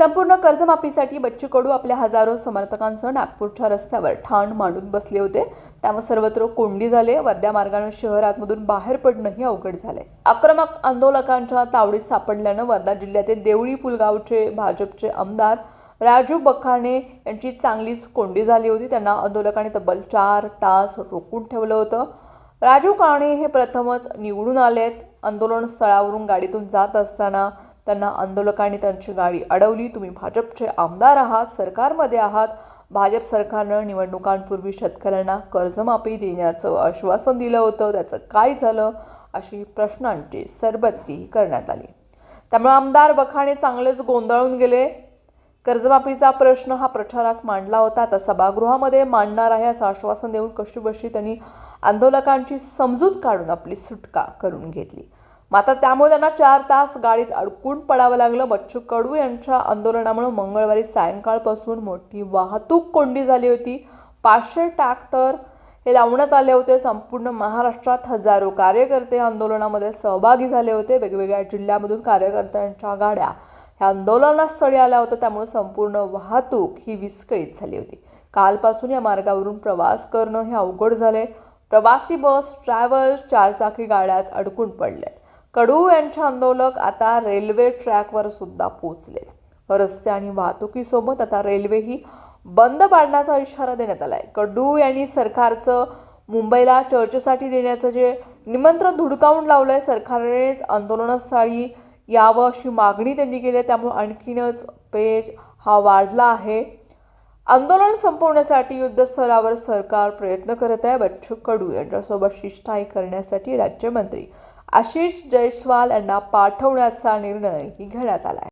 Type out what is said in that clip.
संपूर्ण कर्जमाफीसाठी बच्चू कडू आपल्या हजारो समर्थकांसह नागपूरच्या रस्त्यावर ठाण मांडून बसले होते. त्यामुळे सर्वत्र कोंडी झाले. वर्ध्या मार्गाने शहरातमधून बाहेर पडणंही अवघड झाले आक्रमक आंदोलकांच्या तावडीत सापडल्यानं वर्धा जिल्ह्यातील देवळी पुलगावचे भाजपचे आमदार राजू बखाणे यांची चांगलीच कोंडी झाली होती. त्यांना आंदोलकांनी तब्बल चार तास रोखून ठेवलं होतं. राजू काणे हे प्रथमच निवडून आलेत. आंदोलन स्थळावरून गाडीतून जात असताना त्यांना आंदोलकांनी त्यांची गाडी अडवली. तुम्ही भाजपचे आमदार आहात सरकारमध्ये आहात. भाजप सरकारनं निवडणुकांपूर्वी शेतकऱ्यांना कर्जमाफी देण्याचं आश्वासन दिलं होतं. त्याचं काय झालं? अशी प्रश्नांची सरबत्ती करण्यात आली. त्यामुळे आमदार बखाणे चांगलेच गोंधळून गेले. कर्जमाफीचा प्रश्न हा प्रचारात मांडला होता. आता सभागृहामध्ये मांडणार आहे असं आश्वासन देऊन कशीबशी त्यांनी आंदोलकांची समजूत काढून आपली सुटका करून घेतली. मात्र त्यामुळे त्यांना चार तास गाडीत अडकून पडावं लागलं. बच्चू कडू यांच्या आंदोलनामुळे मंगळवारी सायंकाळपासून मोठी वाहतूक कोंडी झाली होती. पाचशे ट्रॅक्टर हे लावण्यात आले होते. संपूर्ण महाराष्ट्रात हजारो कार्यकर्ते आंदोलनामध्ये सहभागी झाले होते. वेगवेगळ्या जिल्ह्यामधून कार्यकर्त्यांच्या गाड्या ह्या आंदोलनास्थळी आल्या होत्या. त्यामुळे संपूर्ण वाहतूक ही विस्कळीत झाली होती. कालपासून या मार्गावरून प्रवास करणं हे अवघड झाले प्रवासी बस ट्रॅव्हल्स चारचाकी गाड्याच अडकून पडल्यात. कडू यांचे आंदोलक आता रेल्वे ट्रॅकवर सुद्धा पोहोचलेत रस्ते आणि वाहतुकीसोबत आता रेल्वेही बंद पाडण्याचा इशारा देण्यात आलाय. कडू यांनी सरकारचं मुंबईला चर्चेसाठी देण्याचं जे निमंत्रण धुडकावून लावलंय सरकारनेच आंदोलनस्थळी यावं अशी मागणी त्यांनी केली आहे. त्यामुळे आणखीनच पेज हा वाढला आहे. आंदोलन संपवण्यासाठी युद्धस्तरावर सरकार प्रयत्न करत आहे बच्चू कडू यांच्यासोबत शिष्टाई करण्यासाठी राज्यमंत्री आशिष जयस्वाल यांना पाठवण्याचा निर्णयही घेण्यात आला आहे.